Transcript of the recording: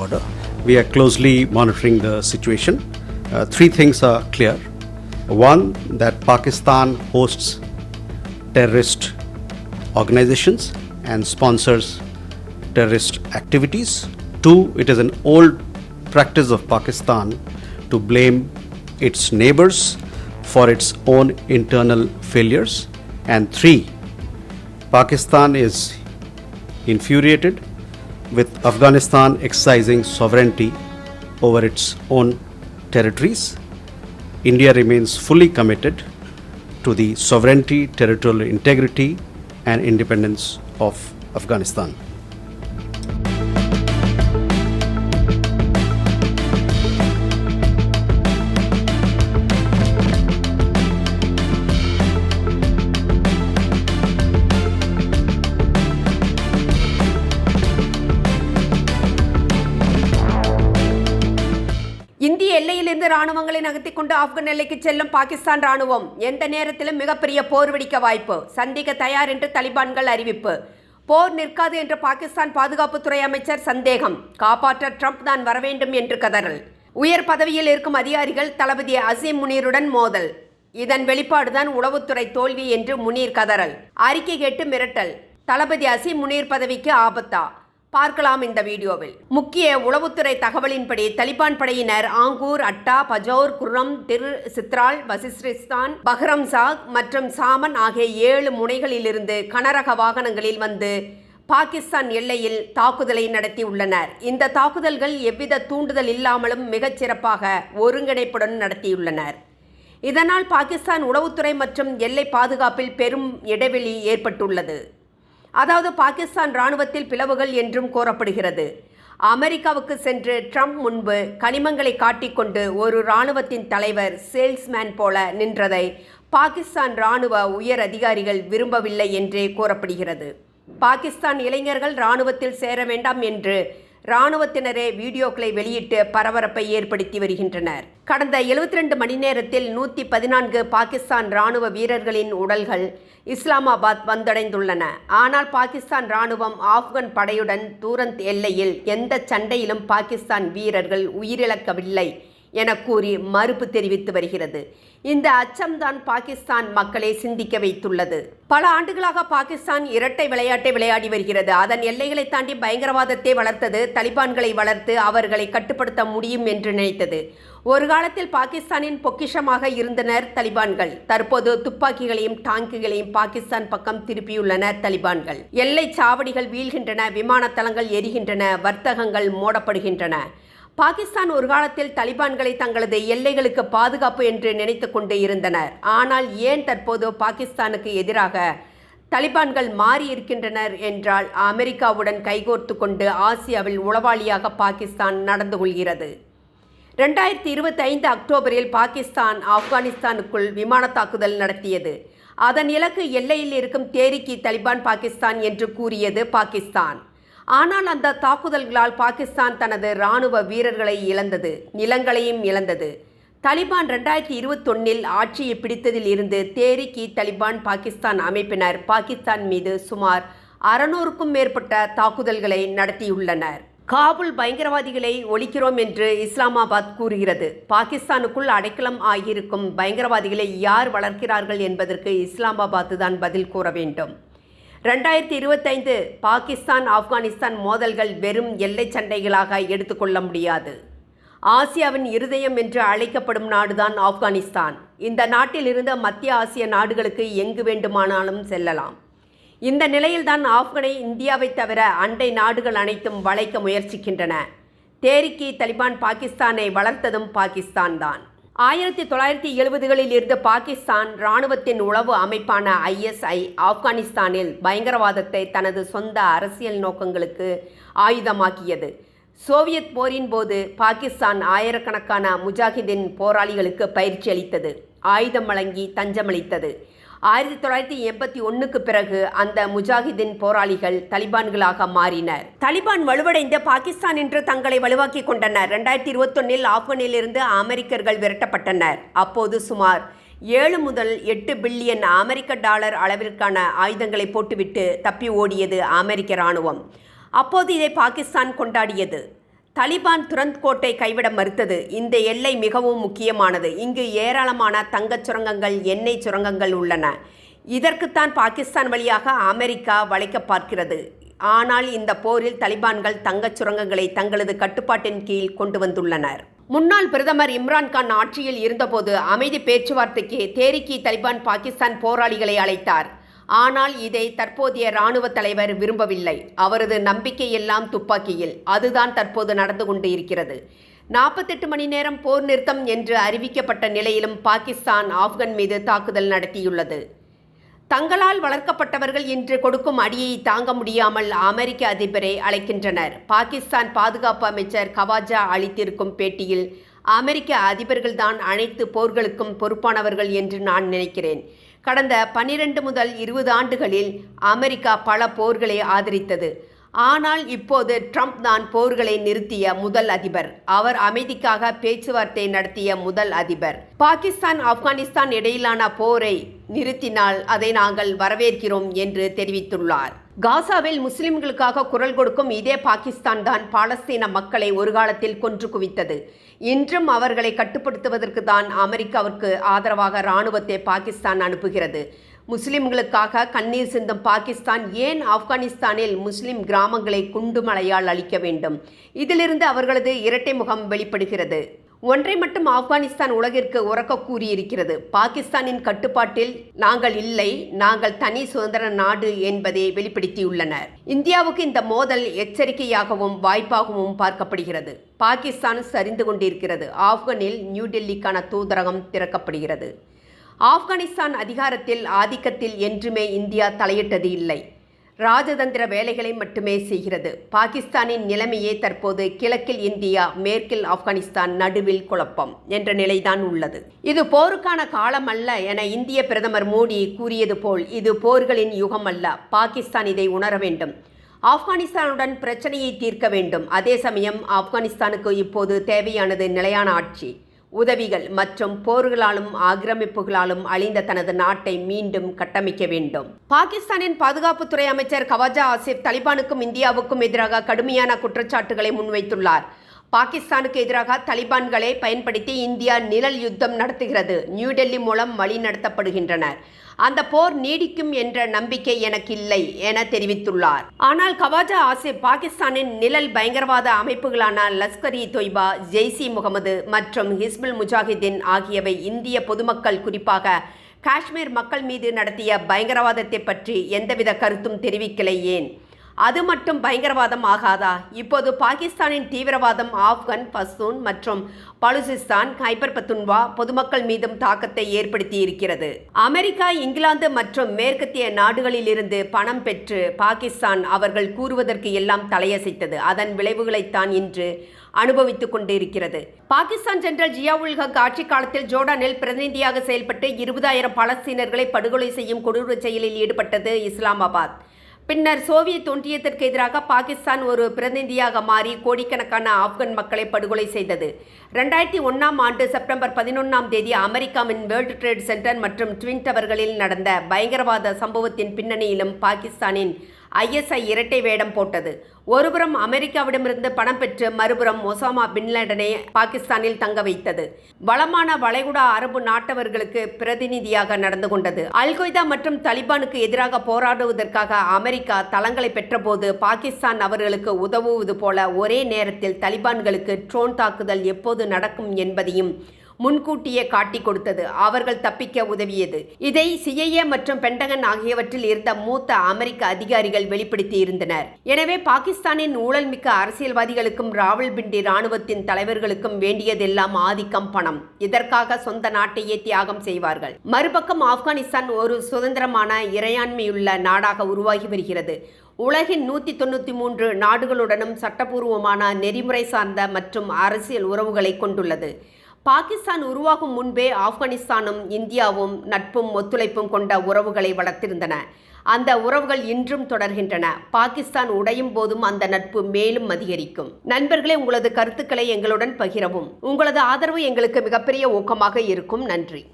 border. We are closely monitoring the situation. Uh, three things are clear. One, that Pakistan hosts terrorist organizations and sponsors terrorist activities. Two, it is an old practice of Pakistan to blame its neighbors for its own internal failures. And three, Pakistan is infuriated with Afghanistan exercising sovereignty over its own territories. India remains fully committed to the sovereignty, territorial integrity, and independence of Afghanistan. ராணுவங்களை நகர்த்திக் கொண்டு ஆப்கன் எல்லைக்கு செல்லும் பாகிஸ்தான் ராணுவம் எந்த நேரத்திலும் மிகப்பெரிய போர் வெடிக்க வாய்ப்பு. சந்திக்க தயார் என்று தலிபான்கள் அறிவிப்பு. போர் நிற்காது என்று பாகிஸ்தான் பாதுகாப்புத்துறை அமைச்சர் சந்தேகம். காப்பாற்ற ட்ரம்ப் தான் வரவேண்டும் என்று கதறல். உயர் பதவியில் இருக்கும் அதிகாரிகள் தளபதி அசீம் முனீருடன் மோதல். இதன் வெளிப்பாடுதான் உளவுத்துறை தோல்வி என்று முனீர் கதறல். அறிக்கை கேட்டு மிரட்டல். தளபதி அசீம் முனீர் பதவிக்கு ஆபத்தா? பார்க்கலாம் இந்த வீடியோவில். முக்கிய உளவுத்துறை தகவலின்படி தலிபான் படையினர் ஆங்கூர் அட்டா பஜோர் குர்ரம் திரு சித்ரால் வசிஸ்ரிஸ்தான் பஹ்ரம்சாக் மற்றும் சாமன் ஆகிய ஏழு முனைகளிலிருந்து கனரக வாகனங்களில் வந்து பாகிஸ்தான் எல்லையில் தாக்குதலை நடத்தியுள்ளனர். இந்த தாக்குதல்கள் எவ்வித தூண்டுதல் இல்லாமலும் மிகச் சிறப்பாக ஒருங்கிணைப்புடன் நடத்தியுள்ளனர். இதனால் பாகிஸ்தான் உளவுத்துறை மற்றும் எல்லை பாதுகாப்பில் பெரும் இடைவெளி ஏற்பட்டுள்ளது. அதாவது பாகிஸ்தான் இராணுவத்தில் பிளவுகள் என்றும் கூறப்படுகிறது. அமெரிக்காவுக்கு சென்று ட்ரம்ப் முன்பு கனிமங்களை காட்டிக்கொண்டு ஒரு இராணுவத்தின் தலைவர் சேல்ஸ்மேன் போல நின்றதை பாகிஸ்தான் இராணுவ உயர் அதிகாரிகள் விரும்பவில்லை என்றே கூறப்படுகிறது. பாகிஸ்தான் இளைஞர்கள் இராணுவத்தில் சேர வேண்டாம் என்று இராணுவத்தினரே வீடியோக்களை வெளியிட்டு பரபரப்பை ஏற்படுத்தி வருகின்றனர். கடந்த 72 மணி நேரத்தில் நூற்றி பதினான்கு பாகிஸ்தான் இராணுவ வீரர்களின் உடல்கள் இஸ்லாமாபாத் வந்தடைந்துள்ளன. ஆனால் பாகிஸ்தான் இராணுவம் ஆப்கன் படையுடன் தூரந்த் எல்லையில் எந்த சண்டையிலும் பாகிஸ்தான் வீரர்கள் உயிரிழக்கவில்லை. என கூறி மறுப்பு தெரிவித்து வருகிறது. இந்த அச்சம்தான் பாகிஸ்தான் மக்களை சிந்திக்க வைத்துள்ளது. பல ஆண்டுகளாக பாகிஸ்தான் இரட்டை விளையாட்டை விளையாடி வருகிறது. அதன் எல்லைகளை தாண்டி பயங்கரவாதத்தை வளர்த்தது தலிபான்களை வளர்த்து அவர்களை கட்டுப்படுத்த முடியும் என்று நினைத்தது. ஒரு காலத்தில் பாகிஸ்தானின் பொக்கிஷமாக இருந்தனர் தலிபான்கள். தற்போது துப்பாக்கிகளையும் டாங்கிகளையும் பாகிஸ்தான் பக்கம் திருப்பியுள்ளனர் தலிபான்கள். எல்லை சாவடிகள் வீழ்கின்றன விமான தளங்கள் எரிகின்றன வர்த்தகங்கள் மூடப்படுகின்றன. பாகிஸ்தான் ஒரு காலத்தில் தலிபான்களை தங்களது எல்லைகளுக்கு பாதுகாப்பு என்று நினைத்து கொண்டு இருந்தனர். ஆனால் ஏன் தற்போது பாகிஸ்தானுக்கு எதிராக தலிபான்கள் மாறி இருக்கின்றனர் என்றால் அமெரிக்காவுடன் கைகோர்த்து கொண்டு ஆசியாவில் உளவாளியாக பாகிஸ்தான் நடந்து கொள்கிறது. ரெண்டாயிரத்தி இருபத்தி ஐந்து அக்டோபரில் பாகிஸ்தான் ஆப்கானிஸ்தானுக்குள் விமான தாக்குதல் நடத்தியது. அதன் இலக்கு எல்லையில் இருக்கும் தேரிக்கி தலிபான் பாகிஸ்தான் என்று கூறியது பாகிஸ்தான். ஆனால் அந்த தாக்குதல்களால் பாகிஸ்தான் தனது இராணுவ வீரர்களை இழந்தது நிலங்களையும் இழந்தது. தலிபான் ரெண்டாயிரத்தி இருபத்தொன்னில் ஆட்சியை பிடித்ததில் இருந்து தேரிக்கி தலிபான் பாகிஸ்தான் அமைப்பினர் பாகிஸ்தான் மீது சுமார் அறுநூறுக்கும் மேற்பட்ட தாக்குதல்களை நடத்தியுள்ளனர். காபுல் பயங்கரவாதிகளை ஒழிக்கிறோம் என்று இஸ்லாமாபாத் கூறுகிறது. பாகிஸ்தானுக்குள் அடைக்கலம் ஆகியிருக்கும் பயங்கரவாதிகளை யார் வளர்க்கிறார்கள் என்பதற்கு இஸ்லாமாபாத் தான் பதில் கூற வேண்டும். ரெண்டாயிரத்தி இருபத்தைந்து பாகிஸ்தான் ஆப்கானிஸ்தான் மோதல்கள் வெறும் எல்லை சண்டைகளாக எடுத்துக்கொள்ள முடியாது. ஆசியாவின் இருதயம் என்று அழைக்கப்படும் நாடுதான் ஆப்கானிஸ்தான். இந்த நாட்டில் இருந்த மத்திய ஆசிய நாடுகளுக்கு எங்கு வேண்டுமானாலும் செல்லலாம். இந்த நிலையில்தான் ஆப்கனை இந்தியாவை தவிர அண்டை நாடுகள் அனைத்தும் வளைக்க முயற்சிக்கின்றன. தேரிக்கி தலிபான் பாகிஸ்தானை வளர்த்ததும் பாகிஸ்தான் தான் ஆயிரத்தி தொள்ளாயிரத்தி எழுபதுகளில் இருந்து பாகிஸ்தான் இராணுவத்தின் உளவு அமைப்பான ஐஎஸ்ஐ ஆப்கானிஸ்தானில் பயங்கரவாதத்தை தனது சொந்த அரசியல் நோக்கங்களுக்கு ஆயுதமாக்கியது. சோவியத் போரின் போது பாகிஸ்தான் ஆயிரக்கணக்கான முஜாஹிதீன் போராளிகளுக்கு பயிற்சி அளித்தது. ஆயுதம் வழங்கி தஞ்சமளித்தது. ஆயிரத்தி தொள்ளாயிரத்தி எண்பத்தி ஒன்றுக்கு பிறகு அந்த முஜாஹிதீன் போராளிகள் தலிபான்களாக மாறினர். தலிபான் வலுவடைந்து பாகிஸ்தான் என்று தங்களை வலுவாக்கி கொண்டனர். ரெண்டாயிரத்தி இருபத்தொன்னில் ஆப்கானிலிருந்து அமெரிக்கர்கள் விரட்டப்பட்டனர். அப்போது சுமார் ஏழு முதல் எட்டு பில்லியன் அமெரிக்க டாலர் அளவிற்கான ஆயுதங்களை போட்டுவிட்டு தப்பி ஓடியது அமெரிக்க இராணுவம். அப்போது இதை பாகிஸ்தான் கொண்டாடியது. தலிபான் துரந்த் கோட்டை கைவிட மறுத்தது. இந்த எல்லை மிகவும் முக்கியமானது. இங்கு ஏராளமான தங்கச் சுரங்கங்கள் எண்ணெய் சுரங்கங்கள் உள்ளன. இதற்குத்தான் பாகிஸ்தான் வழியாக அமெரிக்கா வளைக்க பார்க்கிறது. ஆனால் இந்த போரில் தலிபான்கள் தங்கச் சுரங்கங்களை தங்களது கட்டுப்பாட்டின் கீழ் கொண்டு வந்துள்ளனர். முன்னாள் பிரதமர் இம்ரான்கான் ஆட்சியில் இருந்தபோது அமைதி பேச்சுவார்த்தைக்கு தேரிக்கி தலிபான் பாகிஸ்தான் போராளிகளை அழைத்தார். ஆனால் இதை தற்போதைய இராணுவ தலைவர் விரும்பவில்லை. அவரது நம்பிக்கையெல்லாம் துப்பாக்கியில். அதுதான் தற்போது நடந்து கொண்டு இருக்கிறது. நாற்பத்தெட்டு மணி நேரம் போர் நிறுத்தம் என்று அறிவிக்கப்பட்ட நிலையிலும் பாகிஸ்தான் ஆப்கன் மீது தாக்குதல் நடத்தியுள்ளது. தங்களால் வளர்க்கப்பட்டவர்கள் இன்று கொடுக்கும் அடியை தாங்க முடியாமல் அமெரிக்க அதிபரை அழைக்கின்றனர். பாகிஸ்தான் பாதுகாப்பு அமைச்சர் கவாஜா அளித்திருக்கும் பேட்டியில் அமெரிக்க அதிபர்கள்தான் அனைத்து போர்களுக்கும் பொறுப்பானவர்கள் என்று நான் நினைக்கிறேன். கடந்த பன்னிரண்டு முதல் இருபது ஆண்டுகளில் அமெரிக்கா பல போர்களை ஆதரித்தது. ஆனால் இப்போது ட்ரம்ப் தான் போர்களை நிறுத்திய முதல் அதிபர். அவர் அமைதிக்காக பேச்சுவார்த்தை நடத்திய முதல் அதிபர். பாகிஸ்தான் ஆப்கானிஸ்தான் இடையிலான போரை நிறுத்தினால் அதை நாங்கள் வரவேற்கிறோம் என்று தெரிவித்துள்ளார். காசாவில் முஸ்லிம்களுக்காக குரல் கொடுக்கும் இதே பாகிஸ்தான் தான் பாலஸ்தீன மக்களை ஒரு காலத்தில் கொன்று குவித்தது. இன்றும் அவர்களை கட்டுப்படுத்துவதற்கு தான் அமெரிக்காவிற்கு ஆதரவாக இராணுவத்தை பாகிஸ்தான் அனுப்புகிறது. முஸ்லிம்களுக்காக கண்ணீர் சிந்தும் பாகிஸ்தான் ஏன் ஆப்கானிஸ்தானில் முஸ்லிம் கிராமங்களை குண்டுமலையால் அழிக்க வேண்டும்? இதிலிருந்து அவர்களது இரட்டை முகம் வெளிப்படுகிறது. ஒன்றை மட்டும் ஆப்கானிஸ்தான் உலகிற்கு உறக்க கூறியிருக்கிறது பாகிஸ்தானின் கட்டுப்பாட்டில் நாங்கள் இல்லை நாங்கள் தனி சுதந்திர நாடு என்பதை வெளிப்படுத்தியுள்ளனர். இந்தியாவுக்கு இந்த மோதல் எச்சரிக்கையாகவும் வாய்ப்பாகவும் பார்க்கப்படுகிறது. பாகிஸ்தான் சரிந்து கொண்டிருக்கிறது. ஆப்கானில் நியூடெல்லிக்கான தூதரகம் திறக்கப்படுகிறது. ஆப்கானிஸ்தான் அதிகாரத்தில் ஆதிக்கத்தில் என்றுமே இந்தியா தலையிட்டது இல்லை. ராஜதந்திர வேலைகளை மட்டுமே செய்கிறது. பாகிஸ்தானின் நிலைமையே தற்போது கிழக்கில் இந்தியா மேற்கில் ஆப்கானிஸ்தான் நடுவில் குழப்பம் என்ற நிலைதான் உள்ளது. இது போருக்கான காலம் அல்ல என இந்திய பிரதமர் மோடி கூறியது போல் இது போர்களின் யுகம் அல்ல. பாகிஸ்தான் இதை உணர வேண்டும். ஆப்கானிஸ்தானுடன் பிரச்சனையை தீர்க்க வேண்டும். அதே சமயம் ஆப்கானிஸ்தானுக்கு இப்போது தேவையானது நிலையான ஆட்சி. உதவிகள் மற்றும் போர்களாலும் ஆக்கிரமிப்புகளாலும் அழிந்த தனது நாட்டை மீண்டும் கட்டமைக்க வேண்டும். பாகிஸ்தானின் பாதுகாப்புத்துறை அமைச்சர் கவாஜா ஆசிப் தலிபானுக்கும் இந்தியாவுக்கும் எதிராக கடுமையான குற்றச்சாட்டுகளை முன்வைத்துள்ளார். பாகிஸ்தானுக்கு எதிராக தலிபான்களை பயன்படுத்தி இந்தியா நிழல் யுத்தம் நடத்துகிறது. நியூடெல்லி மூலம் வழி நடத்தப்படுகின்றனர் அந்த போர் நீடிக்கும் என்ற நம்பிக்கை எனக்கு இல்லை என தெரிவித்துள்ளார். ஆனால் கவாஜா ஆசிப் பாகிஸ்தானின் நிழல் பயங்கரவாத அமைப்புகளான லஸ்கர் இ தொய்பா ஜெய்சி முகமது மற்றும் ஹிஸ்புல் முஜாஹிதீன் ஆகியவை இந்திய பொதுமக்கள் குறிப்பாக காஷ்மீர் மக்கள் மீது நடத்திய பயங்கரவாதத்தை பற்றி எந்தவித கருத்தும் தெரிவிக்கலை ஏன்? அது மட்டும் பயங்கரவாதம் ஆகாதா? இப்போது பாகிஸ்தானின் தீவிரவாதம் ஆப்கன் பஸ்தூன் மற்றும் பலுசிஸ்தான் ஹைபர் பத்துன்வா பொதுமக்கள் மீதும் தாக்கத்தை ஏற்படுத்தி இருக்கிறது அமெரிக்கா இங்கிலாந்து மற்றும் மேற்கத்திய நாடுகளிலிருந்து பணம் பெற்று பாகிஸ்தான் அவர்கள் கூறுவதற்கு எல்லாம் தலையசைத்தது. அதன் விளைவுகளைத்தான் இன்று அனுபவித்துக் கொண்டிருக்கிறது. பாகிஸ்தான் ஜெனரல் ஜியாவுல் ஹக் ஆட்சி காலத்தில் ஜோர்டானில் பிரதிநிதியாக செயல்பட்டு இருபதாயிரம் பலஸ்தீனர்களை படுகொலை செய்யும் கொடூர செயலில் ஈடுபட்டது இஸ்லாமாபாத். பின்னர் சோவியத் ஒன்றியத்திற்கு எதிராக பாகிஸ்தான் ஒரு பிரதிநிதியாக மாறி கோடிக்கணக்கான ஆப்கன் மக்களை படுகொலை செய்தது. ரெண்டாயிரத்தி ஒன்றாம் ஆண்டு செப்டம்பர் பதினொன்றாம் தேதி அமெரிக்காவின் வேர்ல்டு ட்ரேட் சென்டர் மற்றும் ட்வின் டவர்களில் நடந்த பயங்கரவாத சம்பவத்தின் பின்னணியிலும் பாகிஸ்தானின் ஐஎஸ்ஐ இரட்டை வேடம் போட்டது. ஒருபுறம் அமெரிக்காவிடமிருந்து பணம் பெற்று மறுபுறம் ஒசாமா பின்லேடனை பாகிஸ்தானில் தங்க வைத்தது. வளமான வளைகுடா அரபு நாட்டவர்களுக்கு பிரதிநிதியாக நடந்து கொண்டது. அல்கொய்தா மற்றும் தலிபானுக்கு எதிராக போராடுவதற்காக அமெரிக்கா தளங்களை பெற்றபோது பாகிஸ்தான் அவர்களுக்கு உதவுவது போல ஒரே நேரத்தில் தலிபான்களுக்கு ட்ரோன் தாக்குதல் எப்போது நடக்கும் என்பதையும் முன்கூட்டியே காட்டிக் கொடுத்தது. அவர்கள் தப்பிக்க உதவியது. இதை சிஐஏ மற்றும் பென்டகன் ஆகியவற்றில் இருந்த மூத்த அமெரிக்க அதிகாரிகள் வெளிப்படுத்தி இருந்தனர் எனவே பாகிஸ்தானின் ஊழல்மிக்க அரசியல்வாதிகளுக்கும் ராவல்பிண்டி ராணுவத்தின் தலைவர்களுக்கும் வேண்டியதெல்லாம் ஆதிக்கம் பணம். இதற்காக சொந்த நாட்டையே தியாகம் செய்வார்கள். மறுபக்கம் ஆப்கானிஸ்தான் ஒரு சுதந்திரமான இறையாண்மையுள்ள நாடாக உருவாகி வருகிறது. உலகின் நூற்றி தொண்ணூற்றி மூன்று நாடுகளுடனும் சட்டபூர்வமான நெறிமுறை சார்ந்த மற்றும் அரசியல் உறவுகளை கொண்டுள்ளது. பாகிஸ்தான் உருவாகும் முன்பே ஆப்கானிஸ்தானும் இந்தியாவும் நட்பும் ஒத்துழைப்பும் கொண்ட உறவுகளை வளர்த்திருந்தன. அந்த உறவுகள் இன்றும் தொடர்கின்றன. பாகிஸ்தான் உடையும் போதும் அந்த நட்பு மேலும் அதிகரிக்கும். நண்பர்களே உங்களது கருத்துக்களை எங்களுடன் பகிரவும். உங்களது ஆதரவு எங்களுக்கு மிகப்பெரிய ஊக்கமாக இருக்கும். நன்றி.